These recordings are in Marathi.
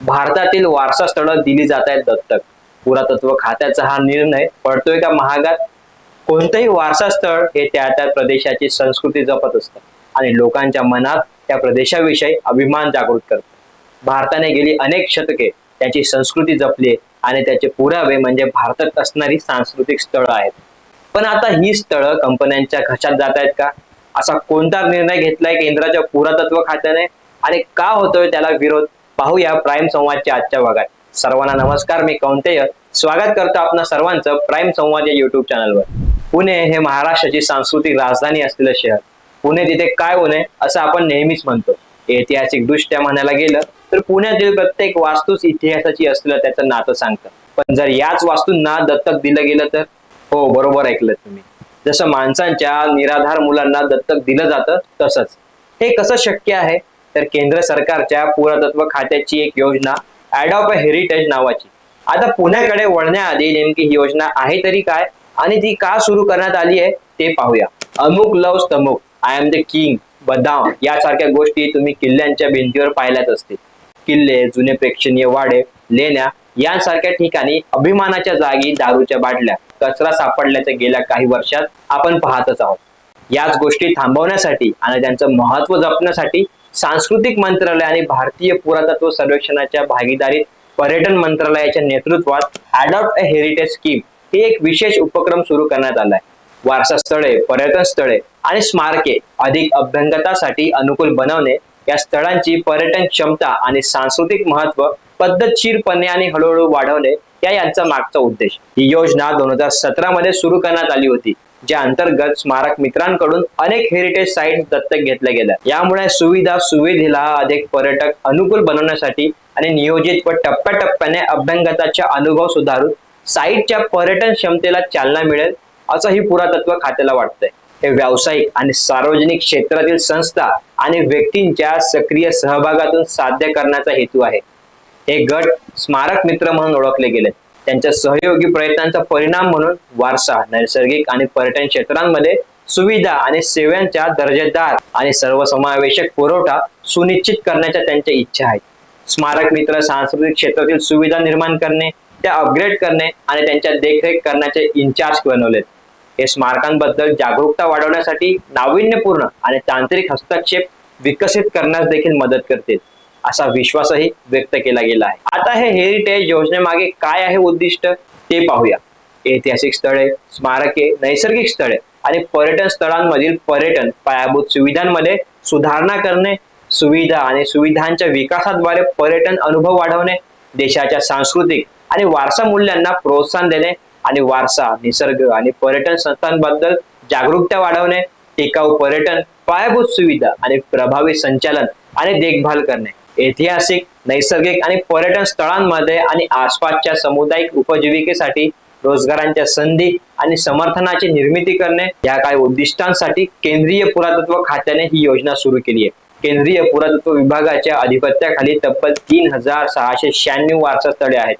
भारतातील वारसा स्थळं दिली जात आहेत दत्तक. पुरातत्व खात्याचा हा निर्णय पडतोय का महागात? कोणतंही वारसा स्थळ हे त्या त्या प्रदेशाची संस्कृती जपत असतं आणि लोकांच्या मनात त्या प्रदेशाविषयी अभिमान जागृत करत. भारताने गेली अनेक शतके त्याची संस्कृती जपली आणि त्याचे पुरावे म्हणजे भारतात असणारी सांस्कृतिक स्थळं आहेत. पण आता ही स्थळं कंपन्यांच्या घशात जात आहेत का? असा कोणता निर्णय घेतलाय केंद्राच्या पुरातत्व खात्याने? आणि का होतोय त्याला विरोध? पाहूया प्राईम संवादच्या आजच्या भागात. सर्वांना नमस्कार मी कौंतेय. स्वागत करतो आपणा सर्वांचं प्राईम संवाद या युट्यूब चॅनलवर. पुणे हे महाराष्ट्राची सांस्कृतिक राजधानी असलेलं शहर. पुणे तिथे काय होणे असं आपण नेहमीच म्हणतो. ऐतिहासिक दृष्ट्या म्हणायला गेलं तर पुण्यातील प्रत्येक वास्तूच इतिहासाची असलेलं त्याचं नातं सांगतं. पण जर याच वास्तूंना दत्तक दिलं गेलं तर? हो बरोबर ऐकलं तुम्ही. जसं माणसांच्या निराधार मुलांना दत्तक दिलं जातं तसंच. हे कसं शक्य आहे? तर केंद्र सरकारच्या पुरातत्व खात्याची एक योजना ऍडॉप ऑफ हेरिटेज नावाची. आता पुण्याकडे वळण्याआधी नेमकी ही योजना आहे तरी काय आणि ती का सुरू करण्यात आली आहे ते पाहूया. अमुक लव्स तमुक आय एम द किंग बदाम यासारख्या गोष्टी तुम्ही किल्ल्यांच्या भिंतीवर पाहिल्याच असतील. किल्ले जुने प्रेक्षणीय वाडे लेण्या यांसारख्या ठिकाणी अभिमानाच्या जागी दारूच्या बाटल्या कचरा सापडल्याच्या गेल्या काही वर्षात आपण पाहतच आहोत. याच गोष्टी थांबवण्यासाठी आणि त्यांचं महत्त्व जपण्यासाठी सांस्कृतिक मंत्रालय आणि भारतीय पुरातत्व सर्वेक्षणाच्या भागीदारीत पर्यटन मंत्रालयाच्या नेतृत्वात अडॉप्ट अ हेरिटेज स्कीम हे एक विशेष उपक्रम सुरू करण्यात आलाय. वारसा स्थळे पर्यटन स्थळे आणि स्मारके अधिक अभ्यंगतासाठी अनुकूल बनवणे या स्थळांची पर्यटन क्षमता आणि सांस्कृतिक महत्त्व पद्धतशीरपणे आणि हळूहळू वाढवणे या यांचा मागचा उद्देश. ही योजना दोन हजार सतरा मध्ये सुरू करण्यात आली होती. ज्या अंतर्गत स्मारक मित्रांकडून अनेक हेरिटेज साईट दत्तक घेतल्या गेल्या. यामुळे सुविधा सुविधेला अधिक पर्यटक अनुकूल बनवण्यासाठी आणि नियोजित व टप्प्याटप्प्याने अभ्यंगताचा अनुभव सुधारून साईटच्या पर्यटन क्षमतेला चालना मिळेल असं ही पुरातत्व खात्याला वाटतंय. हे व्यावसायिक आणि सार्वजनिक क्षेत्रातील संस्था आणि व्यक्तींच्या सक्रिय सहभागातून साध्य करण्याचा हेतू आहे. हे गट स्मारक मित्र म्हणून ओळखले गेले त्यांच्या सहयोगी प्रयत्नांचा परिणाम म्हणून वारसा नैसर्गिक आणि पर्यटन क्षेत्रांमध्ये सुविधा आणि सेवांच्या दर्जेदार आणि सर्वसमावेशक पुरवठा सुनिश्चित करण्याच्या त्यांच्या इच्छा आहेत. स्मारक मित्र सांस्कृतिक क्षेत्रातील सुविधा निर्माण करणे त्या अपग्रेड करणे आणि त्यांच्या देखरेख करण्याचे इन्चार्ज बनवलेत. हे स्मारकांबद्दल जागरूकता वाढवण्यासाठी नाविन्यपूर्ण आणि तांत्रिक हस्तक्षेप विकसित करण्यास देखील मदत करतील. असा विश्वासही व्यक्त केला गेला आहे. आता हे हेरिटेज योजनेमागे काय आहे उद्दिष्ट ते पाहूया. ऐतिहासिक स्थळे स्मारके नैसर्गिक स्थळे आणि पर्यटन स्थळांमधील पर्यटन पायाभूत सुविधांमध्ये सुधारणा करणे सुविधा आणि सुविधांच्या विकासाद्वारे पर्यटन अनुभव वाढवणे देशाच्या सांस्कृतिक आणि वारसा मूल्यांना प्रोत्साहन देणे आणि वारसा निसर्ग आणि पर्यटन संस्थांबद्दल जागरूकता वाढवणे टिकाऊ पर्यटन पायाभूत सुविधा आणि प्रभावी संचालन आणि देखभाल करणे. ऐतिहासिक नैसर्गिक आणि पर्यटन स्थळांमध्ये आणि आसपासच्या सामुदायिक उपजीविकेसाठी रोजगारांच्या संधी आणि समर्थनाची निर्मिती करणे या काही उद्दिष्टांसाठी केंद्रीय पुरातत्व खात्याने ही योजना सुरू केली आहे. केंद्रीय पुरातत्व विभागाच्या अधिपत्याखाली तब्बल तीन हजार सहाशे शहाण्णव वारसा स्थळे आहेत.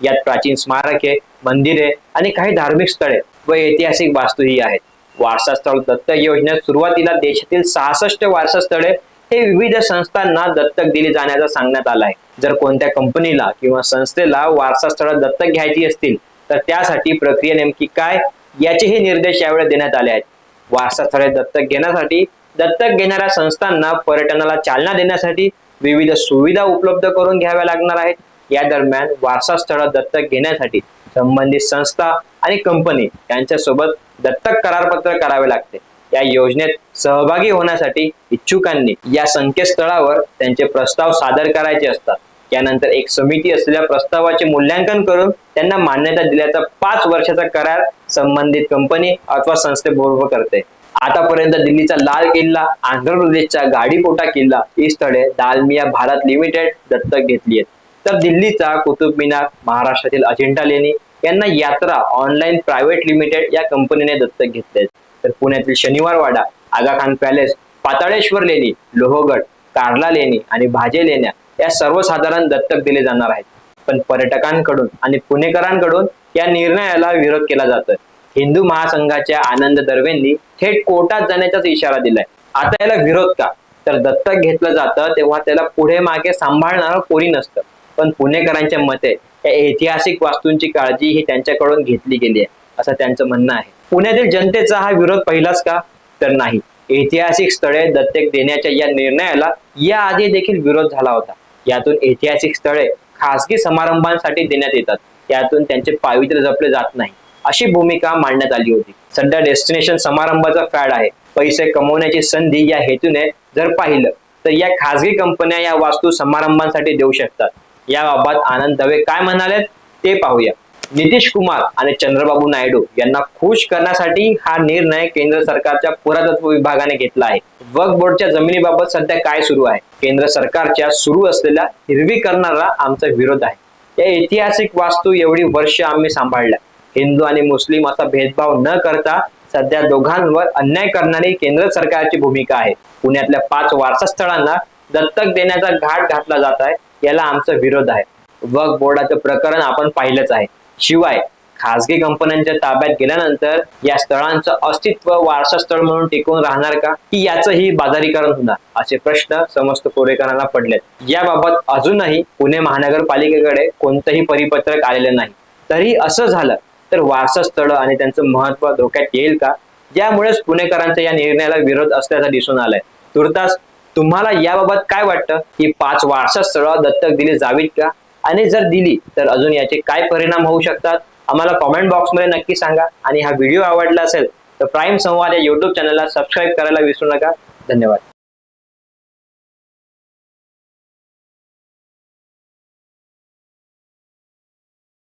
यात प्राचीन स्मारके मंदिरे आणि काही धार्मिक स्थळे व ऐतिहासिक वास्तूही आहेत. वारसा स्थळ दत्तक योजनेत सुरुवातीला देशातील सहासष्ट वारसा स्थळे हे विविध संस्थांना दत्तक दिली जाण्याचा सांगण्यात आलं आहे. जर कोणत्या कंपनीला किंवा संस्थेला वारसा स्थळ दत्तक घ्यायची असतील तर त्यासाठी प्रक्रिया नेमकी काय? याचेही निर्देश यावेळी देण्यात आले आहेत. वारसा स्थळे दत्तक घेण्यासाठी दत्तक घेणाऱ्या संस्थांना पर्यटनाला चालना देण्यासाठी विविध सुविधा उपलब्ध करून घ्याव्या लागणार आहेत. या दरम्यान वारसा स्थळ दत्तक घेण्यासाठी संबंधित संस्था आणि कंपनी यांच्यासोबत दत्तक करारपत्र करावे लागते. या योजनेत सहभागी होण्यासाठी इच्छुकांनी या संकेतस्थळावर त्यांचे प्रस्ताव सादर करायचे असतात. यानंतर एक समिती असलेल्या प्रस्तावाचे मूल्यांकन करून त्यांना मान्यता दिल्याचा पाच वर्षाचा करार संबंधित कंपनी अथवा संस्थेबरोबर करते. आतापर्यंत दिल्लीचा लाल किल्ला आंध्र प्रदेशचा गाडीपोटा किल्ला ही स्थळे दालमिया भारत लिमिटेड दत्तक घेतली आहेत. तर दिल्लीचा कुतुब मिनार महाराष्ट्रातील अजिंठा लेणी यांना यात्रा ऑनलाईन प्रायव्हेट लिमिटेड या कंपनीने दत्तक घेतले तर पुण्यातील शनिवार वाडा आगा खान पॅलेस पाताळेश्वर लेणी लोहगड कार्ला लेणी आणि भाजे लेण्या या सर्वसाधारण दत्तक दिले जाणार आहेत. पण पर्यटकांकडून आणि पुणेकरांकडून या निर्णयाला विरोध केला जातोय. हिंदू महासंघाच्या आनंद दर्वेंनी थेट कोर्टात जाण्याचाच इशारा दिलाय. आता याला विरोध का? तर दत्तक घेतलं जातं तेव्हा त्याला पुढे मागे सांभाळणारं कोणी नसतं. पण पुणेकरांच्या मते या ऐतिहासिक वास्तूंची काळजी ही त्यांच्याकडून घेतली गेली आहे असं त्यांचं म्हणणं आहे. पुण्यातील जनतेचा हा विरोध पहिलाच का? तर नाही. ऐतिहासिक स्थळे दत्तक देण्याच्या या निर्णयाला याआधी देखील विरोध झाला होता. यातून ऐतिहासिक स्थळे खासगी समारंभांसाठी देण्यात येतात. यातून त्यांचे पावित्र्य जपले जात नाही. अशी भूमिका मांडण्यात आली होती. सध्या डेस्टिनेशन समारंभाचा फॅड आहे. पैसे कमवण्याची संधी या हेतूने जर पाहिलं तर या खासगी कंपन्या या वास्तू समारंभांसाठी देऊ शकतात. याबाबत आनंद दवे काय म्हणालेत ते पाहूया. नितीश कुमार आणि चंद्रबाबू नायडू यांना खुश करण्यासाठी हा निर्णय केंद्र सरकारच्या पुरातत्व विभागाने घेतला आहे. वक्फ बोर्डच्या जमिनीबाबत सध्या काय सुरू आहे? केंद्र सरकारच्या सुरू असलेल्या हिरवीकरणाला आमचा विरोध आहे. या ऐतिहासिक वास्तू एवढी वर्ष आम्ही सांभाळल्या. हिंदू आणि मुस्लिम असा भेदभाव न करता सध्या दोघांवर अन्याय करणारी केंद्र सरकारची भूमिका आहे. पुण्यातल्या पाच वारसा स्थळांना दत्तक देण्याचा घाट घातला जात आहे याला आमचा विरोध आहे. वक्फ बोर्डाचं प्रकरण आपण पाहिलंच आहे. शिवाय खासगी कंपन्यांच्या ताब्यात गेल्यानंतर या स्थळांचं अस्तित्व वारसा स्थळ म्हणून टिकून राहणार का? की याचंही बाजारीकरण होणार? असे प्रश्न समस्त कोरेकरांना पडलेत. याबाबत अजूनही पुणे महानगरपालिकेकडे कोणतंही परिपत्रक आलेलं नाही. तरी असं झालं तर वारसा स्थळ आणि त्यांचं महत्त्व धोक्यात येईल का? यामुळेच पुणेकरांचा या निर्णयाला विरोध असल्याचं दिसून आलंय. तुर्तास तुम्हाला याबाबत काय वाटतं? की पाच वारसा स्थळ दत्तक दिली जावीत का? आणि जर दिली तर अजून याचे काय परिणाम होऊ शकतात? आम्हाला कॉमेंट बॉक्समध्ये नक्की सांगा. आणि हा व्हिडिओ आवडला असेल तर प्राईम संवाद या युट्यूब चॅनलला सबस्क्राईब करायला विसरू नका. धन्यवाद.